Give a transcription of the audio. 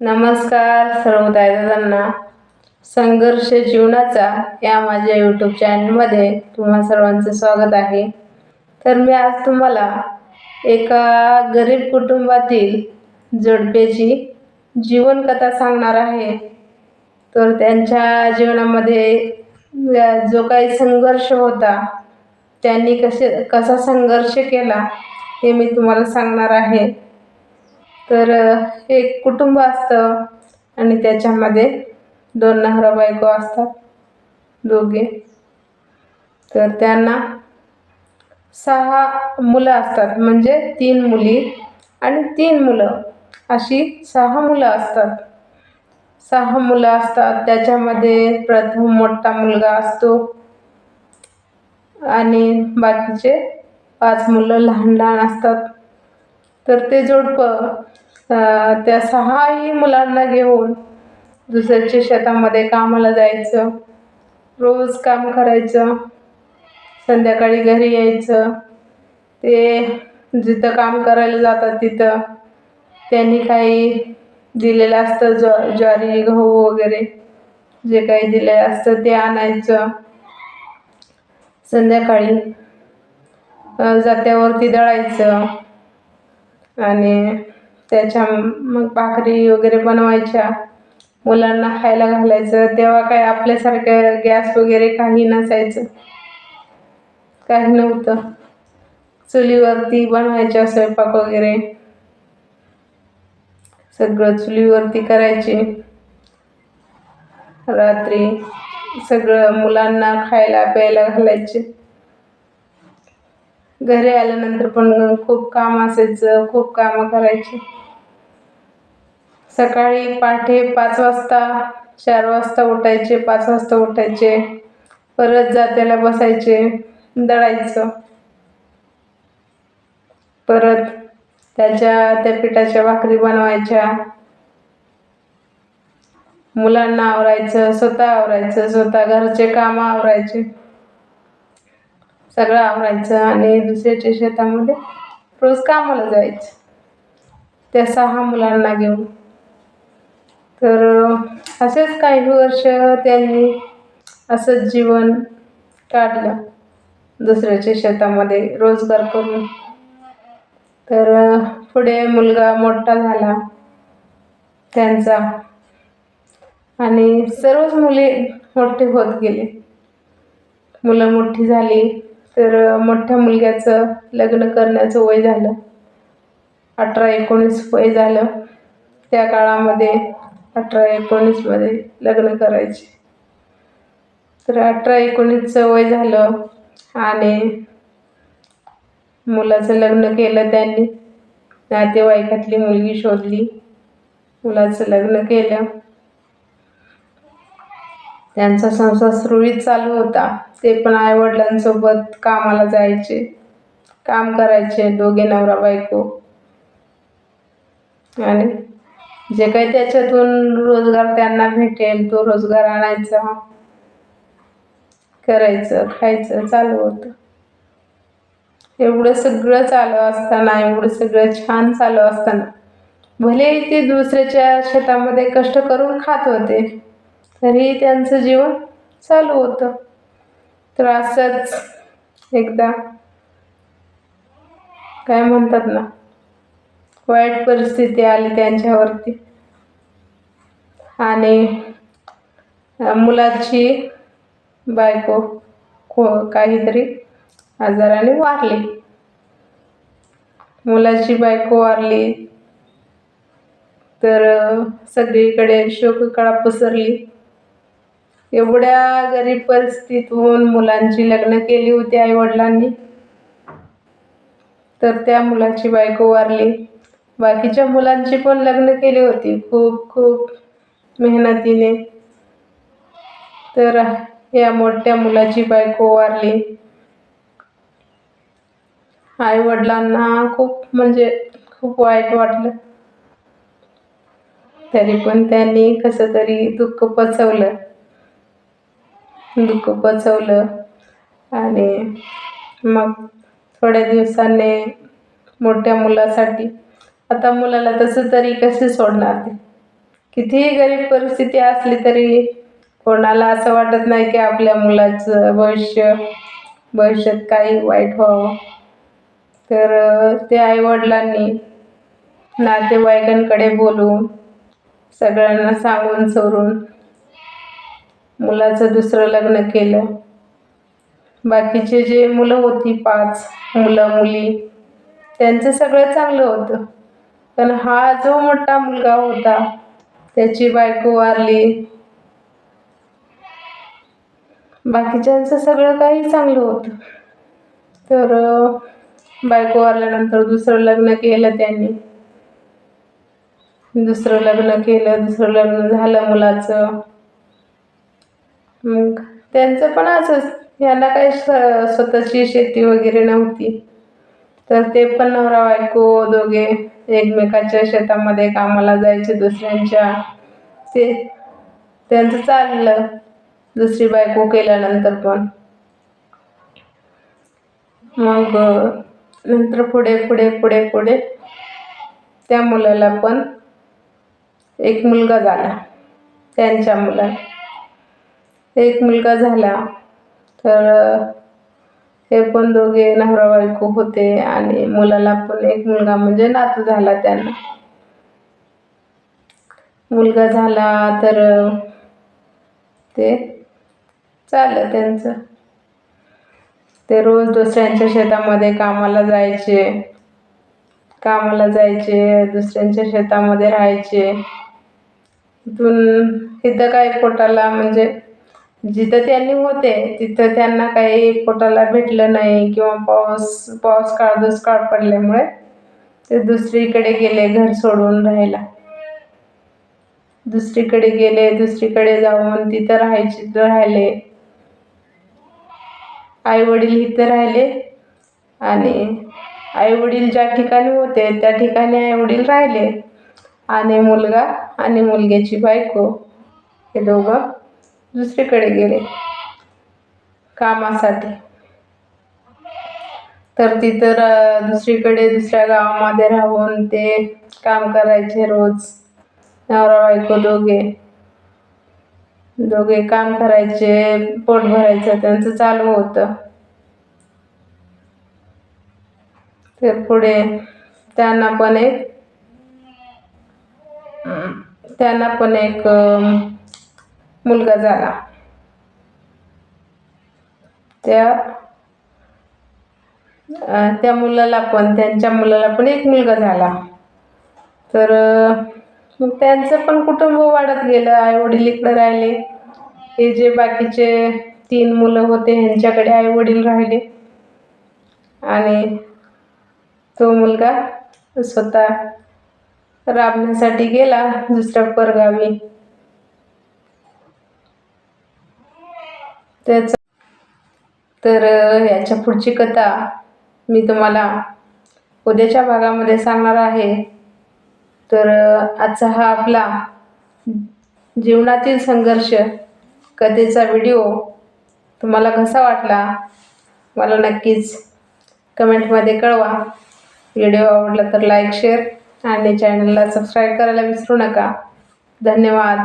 नमस्कार सर्व दादांना. संघर्ष जीवनाचा या माझ्या यूट्यूब चॅनलमध्ये तुम्हा सर्वांचं स्वागत आहे. तर मी आज तुम्हाला एका गरीब कुटुंबातील जोडप्याची जीवनकथा सांगणार आहे. तर त्यांच्या जीवनामध्ये जो काही संघर्ष होता त्यांनी कसे कसा संघर्ष केला हे मी तुम्हाला सांगणार आहे. तर एक कुटुंब असतं आणि त्याच्यामध्ये दोन नवरा बायको असतात दोघे. तर त्यांना सहा मुलं असतात म्हणजे तीन मुली आणि तीन मुलं. अशी सहा मुलं असतात. सहा मुलं असतात त्याच्यामध्ये प्रथम मोठा मुलगा असतो आणि बाकीचे पाच मुलं लहान लहान असतात. तर ते जोडपं त्या सहाही मुलांना घेऊन दुसऱ्याच्या शेतामध्ये कामाला जायचं. रोज काम करायचं. संध्याकाळी घरी यायचं. ते जिथं काम करायला जातात तिथं. त्यांनी काही दिलेलं असतं ज्व ज्वारी गहू वगैरे. जे काही दिलेलं असतं ते आणायचं. संध्याकाळी जात्यावरती दळायचं. आणि त्याच्या मग भाकरी वगैरे बनवायच्या. मुलांना खायला घालायचं. तेव्हा काय आपल्यासारखं गॅस वगैरे काही नसायचं. काही नव्हतं. चुलीवरती बनवायच्या स्वयंपाक वगैरे. सगळं चुलीवरती करायचे. रात्री सगळं मुलांना खायला प्यायला घालायचे. घरी आल्यानंतर पण खूप काम असायचं खूप कामं करायची. सकाळी पहाटे पाच वाजता चार वाजता उठायचे पाच वाजता उठायचे. परत जात्याला बसायचे दळायचं. परत त्याच्या त्या पिठाच्या भाकरी बनवायच्या. मुलांना आवरायचं स्वतः आवरायचं स्वतः घरचे कामं आवरायचे. सगळं आवरायचं आणि दुसऱ्याच्या शेतामध्ये रोज कामाला जायचं. त्या सहा मुलांना घेऊन. तर असेच काही वर्ष त्यांनी असंच जीवन काढलं. दुसऱ्याच्या शेतामध्ये रोजगार करून. तर पुढे मुलगा मोठा झाला त्यांचा. आणि सर्वच मुले मोठे होत गेले. मुलं मोठी झाली. तर मोठ्या मुलग्याचं लग्न करण्याचं वय झालं. अठरा एकोणीस वय झालं. त्या काळामध्ये अठरा एकोणीसमध्ये लग्न करायचे. तर अठरा एकोणीसचं वय झालं आणि मुलाचं लग्न केलं त्यांनी. नातेवाईकातली मुलगी शोधली. मुलाचं लग्न केलं. त्यांचा संसार सुरळीत चालू होता. ते पण आईवडिलांसोबत कामाला जायचे. काम करायचे दोघे नवरा बायको. आणि जे काही त्याच्यातून रोजगार त्यांना भेटेल तो रोजगार आणायचा करायचं खायचं चालू होतं. एवढं सगळं चालू असताना एवढं सगळं छान चालू असताना भलेही ते दुसऱ्याच्या शेतामध्ये कष्ट करून खात होते तरीही त्यांचं जीवन चालू होतं. तर असंच एकदा. काय म्हणतात ना वाईट परिस्थिती आली त्यांच्यावरती. आणि मुलाची बायको को काहीतरी आजाराने वारली. मुलाची बायको वारली तर सगळीकडे शोककळा पसरली. एवढ्या गरीब परिस्थितीतून मुलांची लग्न केली होती आईवडिलांनी. तर त्या मुलाची बायको वारली. बाकीच्या मुलांची पण लग्न केली होती. खूप खूप मेहनतीने. तर या मोठ्या मुलाची बायको वारली. आईवडिलांना खूप म्हणजे खूप वाईट वाटलं. तरी पण त्यांनी कसं तरी दुःख पचवलं. दुःख पचवलं. आणि मग थोड्या दिवसांनी मोठ्या मुलासाठी आता मुलाला तसं तरी कसे सोडणार ते? कितीही गरीब परिस्थिती असली तरी कोणाला असं वाटत नाही की आपल्या मुलाचं भविष्य भविष्यात काही वाईट व्हावं. तर ते आईवडिलांनी नातेवाईकांकडे बोलून सगळ्यांना सांगून सोडून मुलाचं दुसरं लग्न केलं. बाकीचे जे मुलं होती पाच मुलं मुली त्यांचं सगळं चांगलं होतं. पण हा जो मोठा मुलगा होता त्याची बायको वारली. बाकीच्यांचं सगळं काही चांगलं होतं. तर बायको वारल्यानंतर दुसरं लग्न केलं त्यांनी. दुसरं लग्न केलं दुसरं लग्न झालं मुलाचं. मग त्यांचं पण असंच. यांना काही स्वतःची शेती वगैरे नव्हती. तर ते पण नवरा बायको दोघे एकमेकाच्या शेतामध्ये कामाला जायचे दुसऱ्यांच्या. ते त्यांचं चाललं. दुसरी बायको केल्यानंतर पण. मग नंतर पुढे पुढे पुढे पुढे त्या मुलाला पण एक मुलगा झाला. त्यांच्या मुलाला. एक मुलगा झाला. तर ते पण दोघे नवरा बायको होते आणि मुलाला पण एक मुलगा म्हणजे नातू झाला त्यांना. मुलगा झाला तर ते चाललं त्यांचं. ते रोज दुसऱ्यांच्या शेतामध्ये कामाला जायचे. कामाला जायचे दुसऱ्यांच्या शेतामध्ये राहायचे. इथून इथं काय पोटाला म्हणजे जिथं त्यांनी होते तिथं त्यांना काही पोटाला भेटलं नाही किंवा पाऊस पाऊस काळ दुष्काळ पडल्यामुळे ते दुसरीकडे गेले घर सोडून राहायला. दुसरीकडे गेले दुसरीकडे जाऊन तिथं राहायचे राहिले. आई वडील इथं राहिले आणि आई वडील ज्या ठिकाणी होते त्या ठिकाणी आई वडील राहिले. आणि मुलगा आणि मुलग्याची बायको हे दोघं दुसरीकडे गेले. कामासाठी. तर तिथं दुसरीकडे दुसऱ्या गावामध्ये राहून ते काम करायचे रोज. नवरा बायको दोघे. दोघे काम करायचे पोट भरायचं त्यांचं चालू होतं. तर पुढे त्यांना पण एक त्यांना पण एक मुलगा झाला. त्या त्या मुलाला पण त्यांच्या मुलाला पण एक मुलगा झाला. तर त्यांचं पण कुटुंब वाढत गेलं. आईवडील इकडं राहिले. हे जे बाकीचे तीन मुलं होते ह्यांच्याकडे आईवडील राहिले. आणि तो मुलगा स्वतः राबण्यासाठी गेला दुसऱ्या परगावी. त्याच तर याच्या पुढची कथा मी तुम्हाला उद्याच्या भागामध्ये सांगणार आहे. तर आजचा हा आपला जीवनातील संघर्ष कथेचा व्हिडिओ तुम्हाला कसा वाटला? मला नक्कीच कमेंटमध्ये कळवा. व्हिडिओ आवडला तर लाईक शेअर आणि चॅनलला सबस्क्राईब करायला विसरू नका. धन्यवाद.